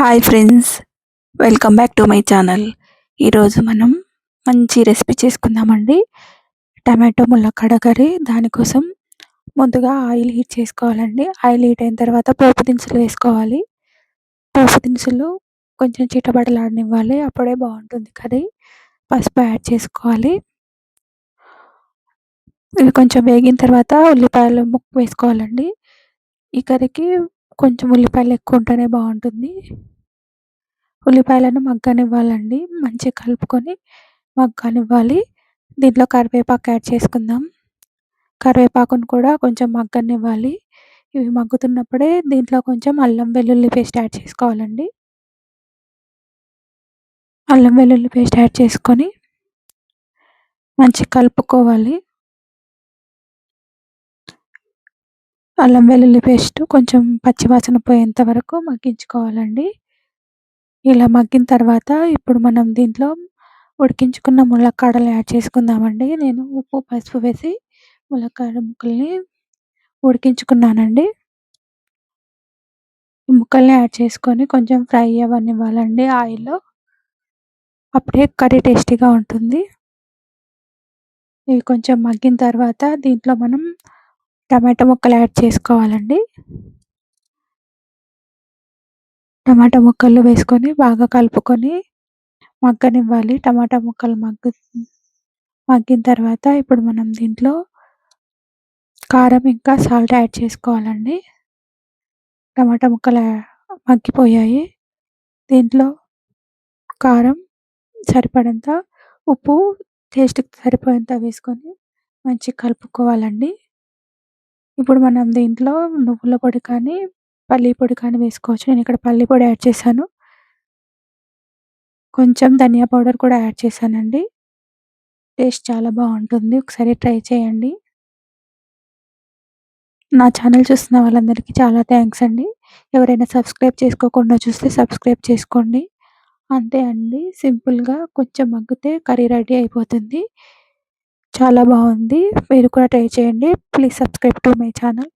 Hi friends welcome back to my channel ఈరోజు మనం మంచి రెసిపీ చేసుకుందామండి. టమాటో ములక్కడ కర్రీ దానికోసం ముందుగా ఆయిల్ హీట్ చేసుకోవాలండి. ఆయిల్ హీట్ అయిన తర్వాత పోపు దినుసులు వేసుకోవాలి. పోపు దినుసులు కొంచెం చిటపటలాడనివ్వాలి అప్పుడే బాగుంటుంది కర్రీ. పసుపు యాడ్ చేసుకోవాలి. ఇవి కొంచెం వేగిన తర్వాత ఉల్లిపాయలు ముక్కు వేసుకోవాలండి. ఈ కర్రీకి కొంచెం ఉల్లిపాయలు ఎక్కువ ఉంటేనే బాగుంటుంది. ఉల్లిపాయలను మగ్గనివ్వాలండి. మంచిగా కలుపుకొని మగ్గనివ్వాలి. దీంట్లో కరివేపాకు యాడ్ చేసుకుందాం. కరివేపాకును కూడా కొంచెం మగ్గనివ్వాలి. ఇవి మగ్గుతున్నప్పుడే దీంట్లో కొంచెం అల్లం వెల్లుల్లి పేస్ట్ యాడ్ చేసుకోవాలండి. అల్లం వెల్లుల్లి పేస్ట్ యాడ్ చేసుకొని మంచిగా కలుపుకోవాలి. అల్లం వెల్లుల్లి పేస్ట్ కొంచెం పచ్చివాసన పోయేంత వరకు మగ్గించుకోవాలండి. ఇలా మగ్గిన తర్వాత ఇప్పుడు మనం దీంట్లో ఉడికించుకున్న ములక్కాడలు యాడ్ చేసుకుందామండి. నేను ఉప్పు పసుపు వేసి ములక్కాడ ముక్కల్ని ఉడికించుకున్నానండి. ఈ ముక్కల్ని యాడ్ చేసుకొని కొంచెం ఫ్రై అవ్వనివ్వాలండి ఆయిల్లో. అప్పుడే కర్రీ టేస్టీగా ఉంటుంది. ఇవి కొంచెం మగ్గిన తర్వాత దీంట్లో మనం టమాటా ముక్కలు యాడ్ చేసుకోవాలండి. టమాటా ముక్కలు వేసుకొని బాగా కలుపుకొని మగ్గనివ్వాలి. టమాటా ముక్కలు మగ్గు మగ్గిన తర్వాత ఇప్పుడు మనం దీంట్లో కారం ఇంకా సాల్ట్ యాడ్ చేసుకోవాలండి. టమాటా ముక్కలు మగ్గిపోయాయి. దీంట్లో కారం సరిపడంత ఉప్పు టేస్ట్కి సరిపోయేంత వేసుకొని మంచిగా కలుపుకోవాలండి. ఇప్పుడు మనం దీంట్లో నువ్వుల పొడి కానీ పల్లీపొడి కానీ వేసుకోవచ్చు. నేను ఇక్కడ పల్లీపొడి యాడ్ చేశాను. కొంచెం ధనియా పౌడర్ కూడా యాడ్ చేశానండి. టేస్ట్ చాలా బాగుంటుంది. ఒకసారి ట్రై చేయండి. నా ఛానల్ చూస్తున్న వాళ్ళందరికీ చాలా థ్యాంక్స్ అండి. ఎవరైనా సబ్స్క్రైబ్ చేసుకోకుండా చూస్తే సబ్స్క్రైబ్ చేసుకోండి. అంతే అండి. సింపుల్గా కొంచెం మగ్గితే కర్రీ రెడీ అయిపోతుంది. చాలా బాగుంది. మీరు కూడా ట్రై చేయండి. Please subscribe to my channel.